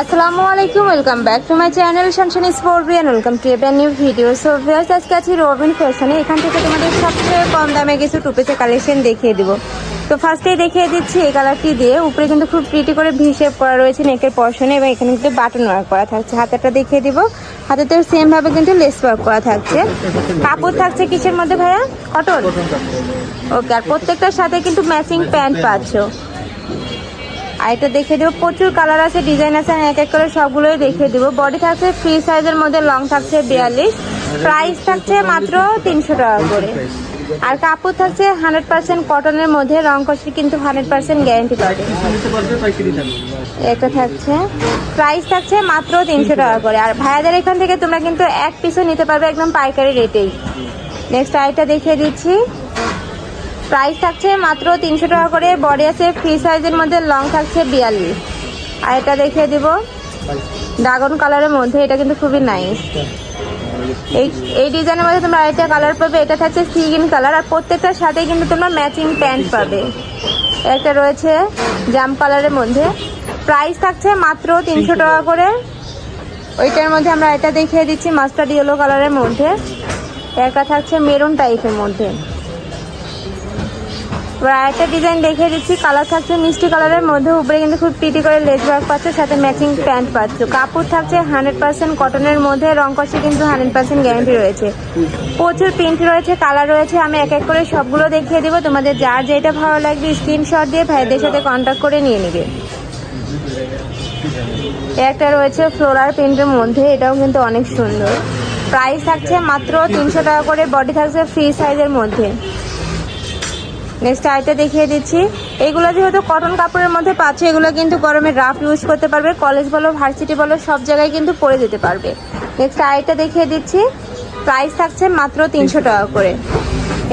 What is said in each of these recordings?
আসসালামু আলাইকুম welcome back to my channel শানশানি sport and welcome to a new video so viewers আজকে আছি রবিন ফ্যাশনে এখান থেকে তোমাদের সবচেয়ে কম দামে কিছু টুপেসের কালেকশন দেখিয়ে দিব। তো ফার্স্টেই দেখিয়ে দিচ্ছি এই কালারটি দিয়ে। উপরে কিন্তু খুব প্রিটি করে ভি শেপ করা রয়েছে নেকের পশনে এবং এখানে কিন্তু বাটন ওয়ার্ক করা থাকছে। হাতেরটা দেখিয়ে দিব। হাতেতেও সেম ভাবে কিন্তু লেস ওয়ার্ক করা থাকছে। কাপড় থাকছে কিসের মধ্যে ভাইয়া? কটন ওকে আর প্রত্যেকটার সাথে কিন্তু ম্যাচিং প্যান্ট পাচ্ছ। আর এটা দেখে দেবো প্রচুর কালার আছে ডিজাইন আছে আমি এক এক করে সবগুলোই দেখিয়ে দেবো। বডি থাকছে ফ্রি সাইজের মধ্যে লং থাকছে বিয়াল্লিশ। প্রাইস থাকছে মাত্র তিনশো টাকা করে। আর কাপড় থাকছে হান্ড্রেড পার্সেন্ট কটনের মধ্যে রং কষি কিন্তু হান্ড্রেড পার্সেন্ট গ্যারান্টি পাবে। একটা থাকছে প্রাইস থাকছে মাত্র তিনশো টাকা করে। আর ভাইয়াদের এখান থেকে তোমরা কিন্তু এক পিসও নিতে পারবে একদম পাইকারি রেটেই নেক্সট আইটা দেখিয়ে দিচ্ছি। প্রাইস থাকছে মাত্র তিনশো টাকা করে। বডি আছে ফ্রি সাইজের মধ্যে লং থাকছে বিয়াল্লিশ। আর এটা দেখিয়ে দিব। ড্রাগন কালারের মধ্যে এটা কিন্তু খুবই নাইস এই এই ডিজাইনের মধ্যে তোমরা আরেকটা কালার পাবে। এটা থাকছে সিগিন কালার আর প্রত্যেকটার সাথে কিন্তু তোমরা ম্যাচিং প্যান্ট পাবে। একটা রয়েছে জাম কালারের মধ্যে। প্রাইস থাকছে মাত্র তিনশো টাকা করে। ওইটার মধ্যে আমরা এটা দেখিয়ে দিচ্ছি মাস্টার্ড ইয়েলো কালারের মধ্যে। একটা থাকছে মেরুন টাইপের মধ্যে। আরেকটা ডিজাইন দেখিয়ে দিচ্ছি। কালার থাকছে মিষ্টি কালারের মধ্যে। উপরে কিন্তু খুব পিটি করে লেস ওয়ার্ক পাচ্ছ, সাথে ম্যাচিং প্যান্ট পাচ্ছ। কাপড় থাকছে হান্ড্রেড পার্সেন্ট কটনের মধ্যে। রং কষে কিন্তু হান্ড্রেড পার্সেন্ট গ্যারান্টি রয়েছে। প্রচুর প্রিন্ট রয়েছে কালার রয়েছে। আমি এক এক করে সবগুলো দেখিয়ে দিব। তোমাদের যার যেটা ভালো লাগবে স্ক্রিনশট দিয়ে ভাইদের সাথে কন্ট্যাক্ট করে নিয়ে নিবে। একটা রয়েছে ফ্লোরার প্রিন্টের মধ্যে। এটাও কিন্তু অনেক সুন্দর। প্রাইস থাকছে মাত্র তিনশো টাকা করে। বডি থাকছে ফ্রি সাইজের মধ্যে। নেক্সট আইটা দেখিয়ে দিচ্ছি। এগুলো যেহেতু কটন কাপড়ের মধ্যে পাচ্ছ এগুলো কিন্তু গরমে রাফ ইউজ করতে পারবে। কলেজ বলো ভার্সিটি বলো সব জায়গায় কিন্তু পরে যেতে পারবে। নেক্সট আইটা দেখিয়ে দিচ্ছি। প্রাইস থাকছে মাত্র তিনশো টাকা করে।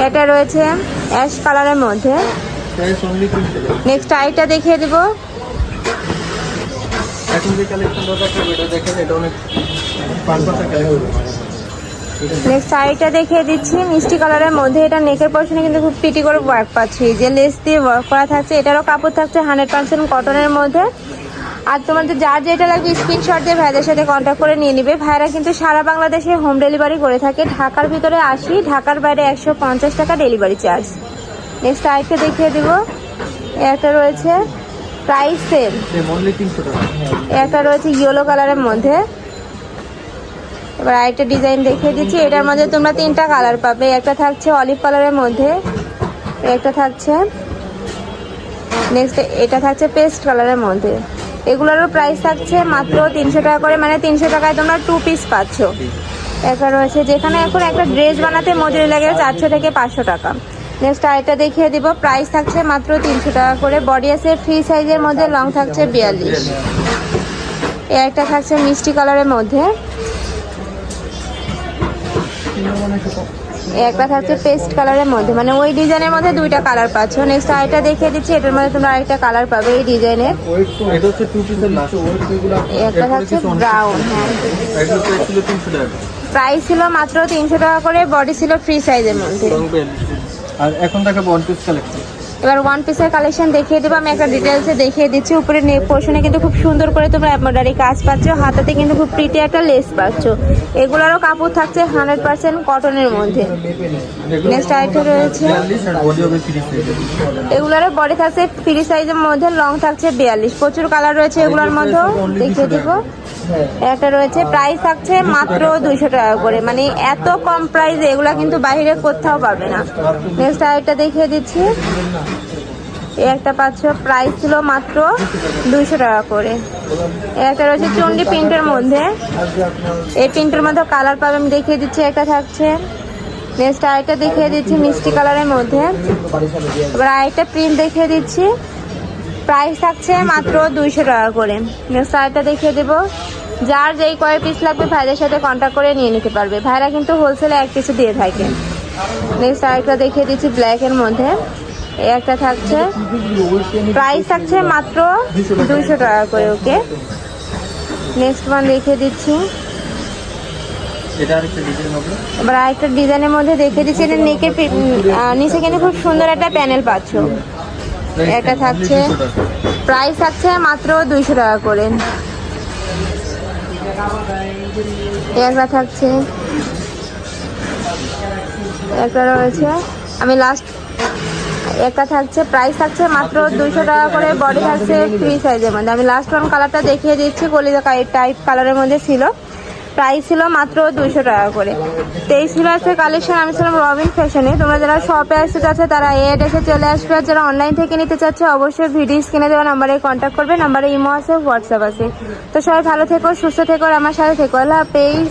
এটা রয়েছে অ্যাশ কালারের মধ্যে। নেক্সট আইটা দেখিয়ে দিব। এখন যে কালেকশনটা দেখাবো এটা দেখেন এটা অনেক কালেকশন নেক্সট শাড়িটা দেখিয়ে দিচ্ছি মিষ্টি কালারের মধ্যে এটা নেকের পশনে কিন্তু খুব পিটি করে ওয়ার্ক পাচ্ছি। যে লেস দিয়ে ওয়ার্ক করা থাকছে এটারও কাপড় থাকছে হান্ড্রেড পার্সেন্ট কটনের মধ্যে। আর তোমাদের যার যেটা লাগবে স্ক্রিনশট দিয়ে ভাইদের সাথে কন্ট্যাক্ট করে নিয়ে নিবে। ভাইরা কিন্তু সারা বাংলাদেশে হোম ডেলিভারি করে থাকে। ঢাকার ভিতরে আশি ঢাকার বাইরে একশো পঞ্চাশ টাকা ডেলিভারি চার্জ নেক্সট আরেকটা দেখিয়ে দিব। একটা রয়েছে প্রাইস সেম একটা রয়েছে ইয়েলো কালারের মধ্যে। এবার আরেকটা ডিজাইন দেখিয়ে দিচ্ছি। এটার মধ্যে তোমরা তিনটা কালার পাবে। একটা থাকছে অলিভ কালারের মধ্যে, একটা থাকছে নেক্সট এটা থাকছে পেস্ট কালারের মধ্যে। এগুলোরও প্রাইস থাকছে মাত্র তিনশো টাকা করে মানে তিনশো টাকায় তোমরা টু পিস পাচ্ছ। একটা রয়েছে যেখানে এখন একটা ড্রেস বানাতে মজুরি লাগে চারশো থেকে পাঁচশো টাকা। নেক্সট আরেকটা দেখিয়ে দিব। প্রাইস থাকছে মাত্র তিনশো টাকা করে। বডি আছে ফ্রি সাইজের মধ্যে লং থাকছে বিয়াল্লিশ। এ একটা থাকছে মিষ্টি কালারের মধ্যে। একটা থাকছে পেস্ট কালারের মধ্যে। মানে ওই ডিজাইনের মধ্যে দুইটা কালার পাচ্ছ। নেক্সট আরেকটা দেখিয়ে দিচ্ছি এটার মধ্যে তোমরা আরেকটা কালার পাবে এই ডিজাইনের। একটা থাকছে ব্রাউন প্রাইস ছিল তিনশো টাকা। প্রাইস ছিল মাত্র তিনশো টাকা করে বডি ছিল ফ্রি সাইজের মধ্যে। আর এখন দেখাবো ওয়ান পিস কালেকশন এবার ওয়ান পিসের কালেকশন দেখিয়ে দেবো। আমি একটা ডিটেলসে দেখিয়ে দিচ্ছি। উপরে নেক পোর্শনে কিন্তু খুব সুন্দর করে তোমরা এমব্রয়ডারি কাজ পাচ্ছ। হাতাতে কিন্তু খুব প্রিটি একটা লেস পাচ্ছ। এগুলোরও কাপড় থাকছে হান্ড্রেড পার্সেন্ট কটনের মধ্যে। Next আরেকটা রয়েছে। বিয়াল্লিশ আর বডি এগুলোর বডি থাকছে ফ্রি সাইজের মধ্যে লং থাকছে বিয়াল্লিশ। প্রচুর কালার রয়েছে এগুলোর মধ্যেও। দেখিয়ে দিব। একটা রয়েছে প্রাইস থাকছে মাত্র দুইশো টাকা করে। মানে এত কম প্রাইসে এগুলা কিন্তু বাইরে কোথাও পাবে না। নেক্সট আরেকটা দেখিয়ে দিচ্ছি। এই একটা পাচ্ছ প্রাইস ছিল মাত্র দুইশো টাকা করে। এই একটা রয়েছে চন্ডি প্রিন্টের মধ্যে। এই প্রিন্টের মধ্যে কালার পাবে, আমি দেখিয়ে দিচ্ছি একটা থাকছে। নেক্সট আরেকটা দেখিয়ে দিচ্ছি মিষ্টি কালারের মধ্যে। এবার আরেকটা প্রিন্ট দেখিয়ে দিচ্ছি। প্রাইস থাকছে মাত্র দুইশো টাকা করে। নেক্সট আরেকটা দেখিয়ে দেবো। যার যেই কয় পিস লাগবে ভাইদের সাথে কন্ট্যাক্ট করে নিয়ে নিতে পারবে। ভাইরা কিন্তু হোলসেলে এক পিসে দিয়ে থাকে। নেক্সট আরেকটা দেখিয়ে দিচ্ছি ব্ল্যাকের মধ্যে। একটা থাকছে। প্রাইস থাকছে মাত্র দুইশো টাকা করে ওকে নেক্সট ওয়ান দেখিয়ে দিচ্ছি। এবার আরেকটা ডিজাইনের মধ্যে দেখিয়ে দিচ্ছি। এটা নেকে নিচে কিন্তু খুব সুন্দর একটা প্যানেল পাচ্ছ। এটা থাকছে। প্রাইস থাকছে মাত্র দুইশো টাকা করে। একটা থাকছে। একটা রয়েছে। আমি লাস্ট একটা থাকছে প্রাইস থাকছে মাত্র দুইশো টাকা করে বডি থাকছে ফ্রি সাইজের মধ্যে। আমি লাস্ট ওয়ান কালারটা দেখিয়ে দিচ্ছি, কলিজা টাইপ কালারের মধ্যে ছিল। প্রাইস ছিল মাত্র দুইশো টাকা করে। তো এই ছিল আজকে কালেকশন আমি ছিলাম রবিন ফ্যাশনে তোমরা যারা শপে আসতে চাচ্ছে, তারা এই অ্যাড্রেসে চলে আসবে। আর যারা অনলাইন থেকে নিতে চাচ্ছে, অবশ্যই ভিডিও স্ক্রিনে দেওয়া নাম্বারে কন্ট্যাক্ট করবে। নাম্বারে ইমো আছে হোয়াটসঅ্যাপ আছে। তো সবাই ভালো থেকো, সুস্থ থেকো আমার সাথে থেকো। আল্লাহ হাফেজ।